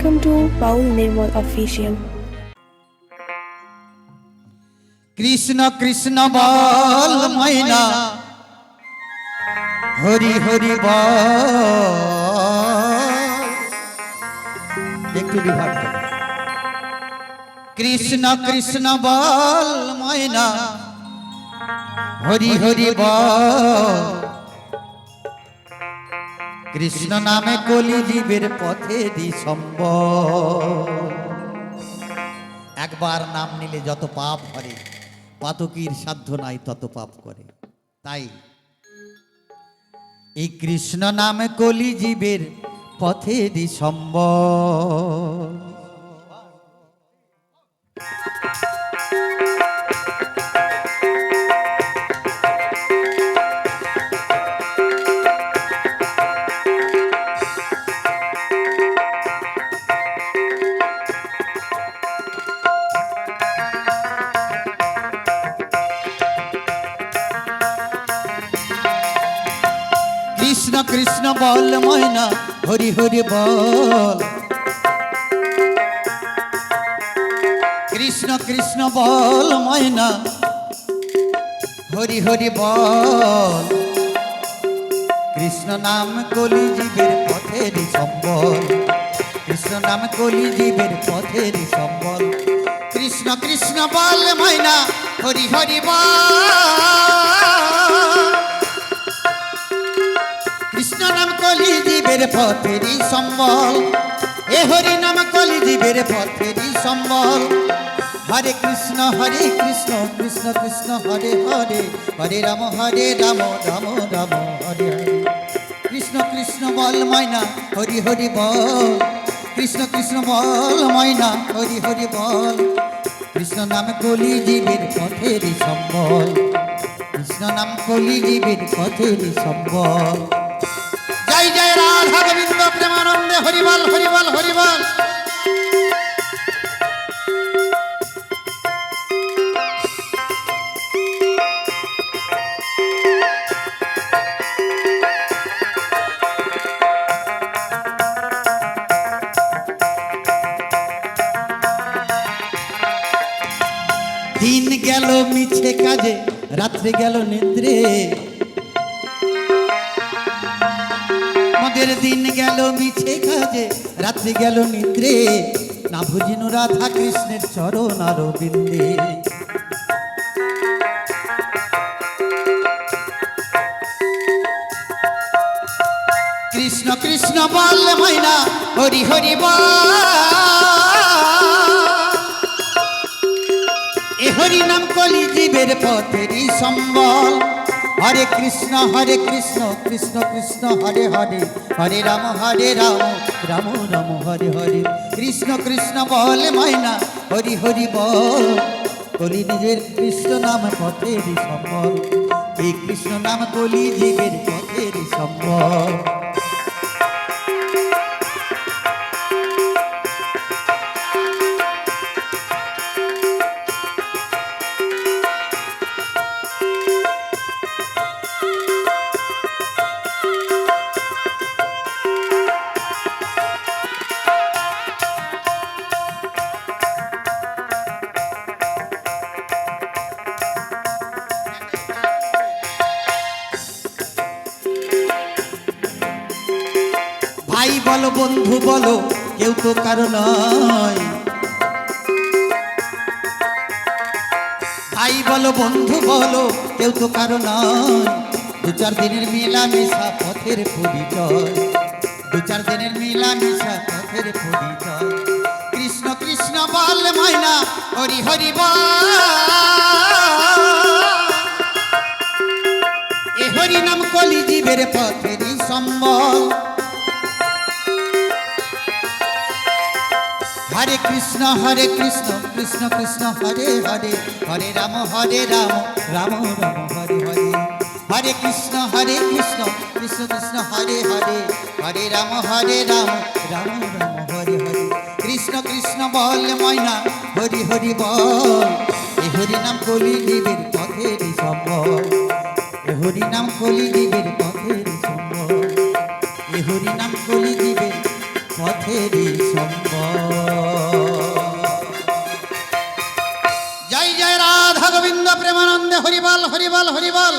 Welcome to Paul Nirmal Official. Krishna Krishna বল ময়না হরি হরি বল একটু বিভাগ করো। কৃষ্ণ কৃষ্ণ বল ময়না হরি হরি বল কৃষ্ণ নামে কলি জীবের পথে দি সম্ভব একবার নাম নিলে যত পাপ করে, পাতকির সাধ্য নাই তত পাপ করে। তাই এই কৃষ্ণ নামে কলি জীবের পথে দি সম্বল কৃষ্ণ বল, ময়না, হরি হরি বল। কৃষ্ণ কৃষ্ণ বল, ময়না, হরি হরি বল। কৃষ্ণ নাম কলি জীবের পথের সম্বল। কৃষ্ণ নাম কলি জীবের পথের সম্বল। কৃষ্ণ কৃষ্ণ বল, ময়না, হরি হরি বল। জীবের পথেরই সম্বল। এ হরি নাম কলি জীবের পথেরই সম্বল। হরে কৃষ্ণ হরে কৃষ্ণ কৃষ্ণ কৃষ্ণ, হরে হরে। হরে রাম হরে রাম রাম রাম, হরে হরে। কৃষ্ণ কৃষ্ণ, বল, ময়না, হরি হরি, বল। কৃষ্ণ কৃষ্ণ, বল, ময়না, হরি হরি, বল। কৃষ্ণ নাম কলি জীবের পথেরই সম্বল। কৃষ্ণ নাম কলি জীবের পথেরই সম্বল। রাধা গোবিন্দ প্রেমানন্দে হরিবল হরিবল হরিবল। দিন গেল মিছে কাজে রাত্রে গেল নিদ্রে আমাদের দিন গেল মিছে কাজে, রাত্রি গেল নিদ্রে। না ভুজিনু রাধা কৃষ্ণের চরণ আরও বিন্দে কৃষ্ণ কৃষ্ণ বল ময়না, হরি হরি বল। এ হরি নাম কলি জীবের পথেরই সম্বল। হরে কৃষ্ণ হরে কৃষ্ণ কৃষ্ণ কৃষ্ণ, হরে হরে। হরে রাম হরে রাম রাম রাম, হরে হরে। কৃষ্ণ কৃষ্ণ বল মাইনা হরি হরি বল। কলি নিজের কৃষ্ণ নাম পথেরই সম্বল। এই কৃষ্ণ নাম কলি জীবের পথেরই সম্বল। ভাই বলো বন্ধু, বলো, কেউ তো কারও নয়। ভাই বলো বন্ধু, বলো, কেউ তো কারও নয়। দু চার দিনের মেলামেশা পথের পরিচয়। দু চার দিনের মেলামেশা পথের পরিচয়। কৃষ্ণ কৃষ্ণ বল ময়না হরি হরি এ হরি নাম কলি জীবের পথেরই সম্বল। হরে কৃষ্ণ হরে কৃষ্ণ কৃষ্ণ কৃষ্ণ, হরে হরে হরে রাম হরে রাম রাম রাম, হরে হরে। হরে কৃষ্ণ হরে কৃষ্ণ কৃষ্ণ কৃষ্ণ, হরে হরে হরে রাম হরে রাম রাম রাম, হরে হরে। কৃষ্ণ কৃষ্ণ বল ময়না, হরি হরি বল। এ হরি নাম কলি জীবের পথের সম্বল। এ হরি নাম কলি জীবের পথের সম্বল। এ হরি নাম কলি জীবের পথের সম্বল। হরিবল হরিবল।